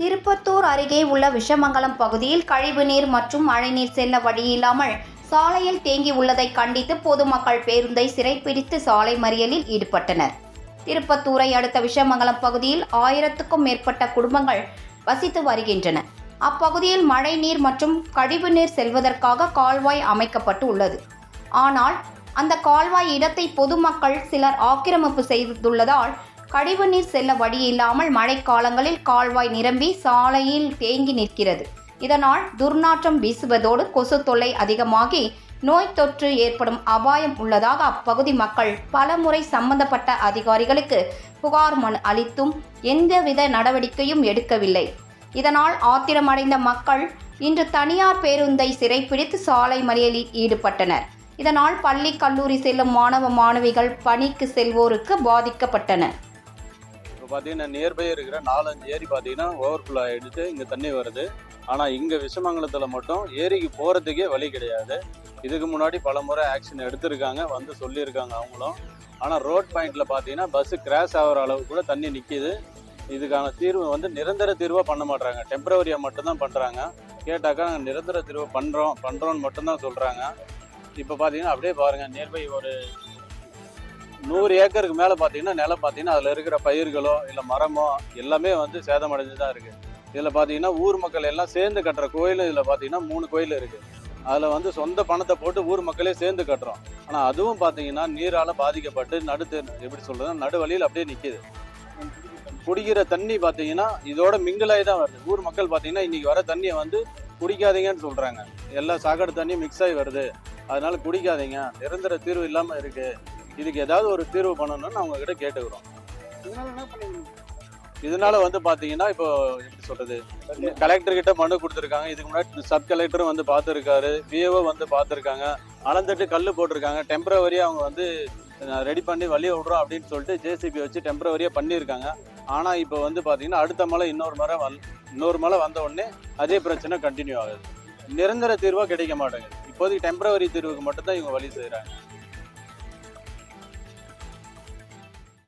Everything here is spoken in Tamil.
திருப்பத்தூர் அருகே உள்ள விஷமங்கலம் பகுதியில் கழிவுநீர் மற்றும் மழைநீர் செல்ல வழியில்லாமல் சாலையில் தேங்கி உள்ளதை கண்டித்து பொதுமக்கள் பேருந்தை சிறைப்பிடித்து சாலை மறியலில் ஈடுபட்டனர். திருப்பத்தூரை அடுத்த விஷமங்கலம் பகுதியில் ஆயிரத்துக்கும் மேற்பட்ட குடும்பங்கள் வசித்து வருகின்றன. அப்பகுதியில் மழைநீர் மற்றும் கழிவுநீர் செல்வதற்காக கால்வாய் அமைக்கப்பட்டு உள்ளது ஆனால் அந்த கால்வாய் இடத்தை பொதுமக்கள் சிலர் ஆக்கிரமிப்பு செய்துள்ளதால் கழிவுநீர் செல்ல வழியில்லாமல் மழைக்காலங்களில் கால்வாய் நிரம்பி சாலையில் தேங்கி நிற்கிறது. இதனால் துர்நாற்றம் வீசுவதோடு கொசு தொல்லை அதிகமாகி நோய் தொற்று ஏற்படும் அபாயம் உள்ளதாக அப்பகுதி மக்கள் பலமுறை சம்பந்தப்பட்ட அதிகாரிகளுக்கு புகார் மனு அளித்தும் எந்தவித நடவடிக்கையும் எடுக்கவில்லை. இதனால் ஆத்திரமடைந்த மக்கள் இன்று தனியார் பேருந்தை சிறைப்பிடித்து சாலை மறியலில் ஈடுபட்டனர். இதனால் பள்ளி கல்லூரி செல்லும் மாணவ மாணவிகள் பணிக்கு செல்வோருக்கு பாதிக்கப்பட்டனர். பார்த்தீங்கன்னா நியர்பை இருக்கிற நாலஞ்சு ஏரி பார்த்தீங்கன்னா ஓவர்ஃப்ளோ ஆகிடுச்சு இங்கே தண்ணி வருது. ஆனால் இங்கே விஷமங்கலத்தில் மட்டும் ஏரிக்கு போகிறதுக்கே வழி கிடையாது. இதுக்கு முன்னாடி பல முறை ஆக்ஷன் எடுத்திருக்காங்க வந்து சொல்லியிருக்காங்க அவங்களும். ஆனால் ரோட் பாயிண்டில் பார்த்தீங்கன்னா பஸ்ஸு கிராஷ் ஆகிற அளவு கூட தண்ணி நிற்கிது இதுக்கான தீர்வு வந்து நிரந்தர தீர்வாக பண்ண மாட்டாங்க டெம்பரவரியாக மட்டும்தான் பண்ணுறாங்க கேட்டாக்கா நாங்கள் நிரந்தர தீர்வு பண்ணுறோம் பண்ணுறோன்னு மட்டும்தான் சொல்கிறாங்க இப்போ பார்த்தீங்கன்னா அப்படியே பாருங்கள் நியர்பை ஒரு நூறு ஏக்கருக்கு மேலே பார்த்தீங்கன்னா நிலம் பார்த்தீங்கன்னா அதில் இருக்கிற பயிர்களோ இல்லை மரமோ எல்லாமே வந்து சேதமடைஞ்சு தான் இருக்குது இதில் பார்த்தீங்கன்னா ஊர் மக்கள் எல்லாம் சேர்ந்து கட்டுற கோயில் இதில் பார்த்தீங்கன்னா மூணு கோயில் இருக்குது அதில் வந்து சொந்த பணத்தை போட்டு ஊர் மக்களே சேர்ந்து கட்டுறோம். ஆனால் அதுவும் பார்த்தீங்கன்னா நீரால் பாதிக்கப்பட்டு நடுத்து எப்படி சொல்கிறது நடுவழியில் அப்படியே நிற்கிது குடிக்கிற தண்ணி பார்த்தீங்கன்னா இதோட மிங்கிலாகி தான் வருது. ஊர் மக்கள் பார்த்தீங்கன்னா இன்னைக்கு வர தண்ணியை வந்து குடிக்காதீங்கன்னு சொல்கிறாங்க எல்லா சாக்கடை தண்ணியும் மிக்ஸ் ஆகி வருது. அதனால குடிக்காதீங்க. நிரந்தர தீர்வு இல்லாமல் இருக்கு. இதுக்கு ஏதாவது ஒரு தீர்வு பண்ணணும்னு அவங்க கிட்ட கேட்டுக்கிறோம். இதனால வந்து பாத்தீங்கன்னா இப்போ எப்படி சொல்றது? கலெக்டர் கிட்ட மனு கொடுத்துருக்காங்க. இதுக்கு முன்னாடி சப் கலெக்டரும் வந்து பார்த்துருக்காரு. விஏஓ வந்து பார்த்துருக்காங்க. அளந்துட்டு கல் போட்டிருக்காங்க. டெம்பரவரியா அவங்க வந்து ரெடி பண்ணி வழியை விடுறோம் அப்படின்னு சொல்லிட்டு ஜேசிபி வச்சு டெம்பரவரியா பண்ணியிருக்காங்க. ஆனா இப்போ வந்து பாத்தீங்கன்னா அடுத்த மழை இன்னொரு மழை வந் இன்னொரு மழை வந்த உடனே அதே பிரச்சனை கண்டினியூ ஆகுது. நிரந்தர தீர்வா கிடைக்க மாட்டேங்குது. இப்போதைக்கு டெம்பரவரி தீர்வுக்கு மட்டும்தான் இவங்க வழி செய்கிறாங்க